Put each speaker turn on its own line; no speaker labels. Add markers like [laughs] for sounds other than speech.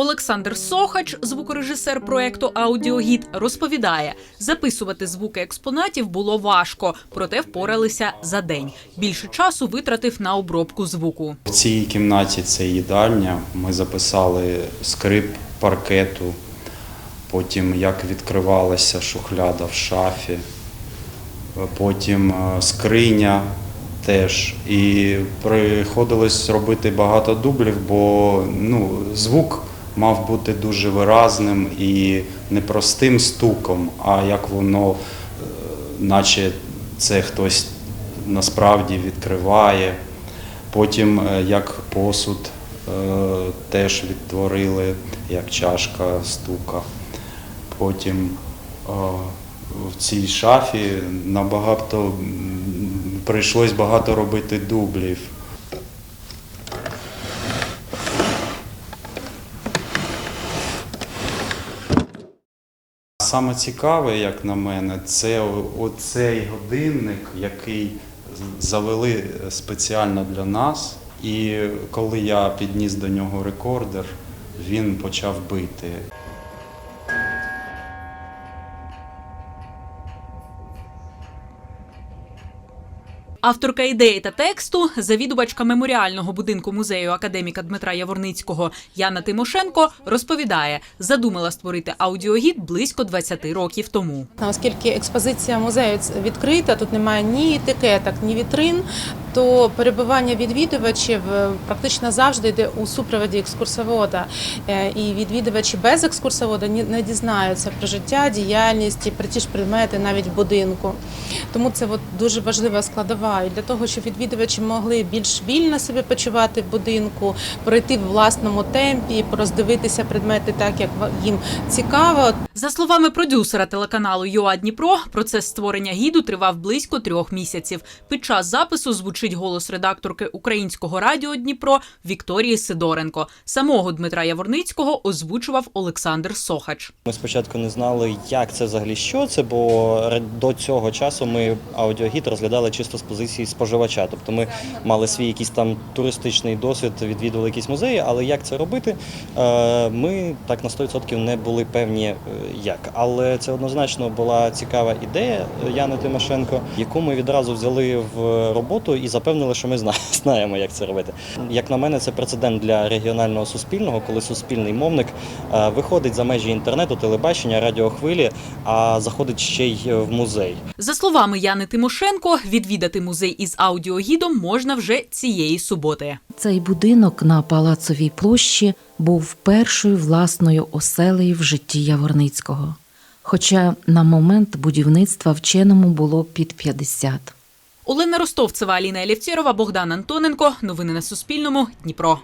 Олександр Сохач, звукорежисер проекту Аудіогід, розповідає, записувати звуки експонатів було важко, проте впоралися за день. Більше часу витратив на обробку звуку.
В цій кімнаті це їдальня. Ми записали скрип паркету, потім як відкривалася шухляда в шафі, потім е, скриня теж. І приходилось робити багато дублів, бо ну, звук мав бути дуже виразним і не простим стуком, а як воно, е, наче це хтось насправді відкриває. Потім е, як посуд е, теж відтворили, як чашка стука. Потім в цій шафі набагато прийшлось багато робити дублів. Саме цікаве, як на мене, це оцей годинник, який завели спеціально для нас. І коли я підніс до нього рекордер, він почав бити.
Авторка ідеї та тексту, завідувачка меморіального будинку музею академіка Дмитра Яворницького Яна Тимошенко розповідає, задумала створити аудіогід близько 20 років тому.
Оскільки експозиція музею відкрита, тут немає ні етикеток, ні вітрин, то перебування відвідувачів е, практично завжди йде у супроводі екскурсовода. Е, І відвідувачі без екскурсовода не дізнаються про життя, діяльність і про ті ж предмети навіть будинку. Тому це от дуже важлива складова. І для того, щоб відвідувачі могли більш вільно себе почувати в будинку, пройти в власному темпі, роздивитися предмети так, як їм цікаво,
За словами продюсера телеканалу ЮА Дніпро, процес створення гіду тривав близько трьох місяців. Під час запису звучить голос редакторки українського радіо Дніпро Вікторії Сидоренко. Самого Дмитра Яворницького озвучував Олександр Сохач.
Ми спочатку не знали, як це взагалі що це, бо до цього часу ми аудіогід розглядали чисто з позиції споживача. Тобто ми мали свій якийсь там туристичний досвід, відвідували якісь музеї, але як це робити, е, ми так на 100% не були певні е, як. Але це однозначно була цікава ідея Яни Тимошенко, яку ми відразу взяли в роботу і запевнили, що ми зна- [laughs] знаємо, як це робити. Як на мене, це прецедент для регіонального суспільного, коли суспільний мовник е, виходить за межі інтернету, телебачення, радіохвилі, а заходить ще й в музей.
За словами Яни Тимошенко, відвідати музей із аудіогідом можна вже цієї суботи.
Цей будинок на Палацовій площі був першою власною оселею в житті Яворницького. Хоча на момент будівництва вченому було під 50.
Олена Ростовцева, Аліна Елівцірова, Богдан Антоненко. Новини на Суспільному. Дніпро.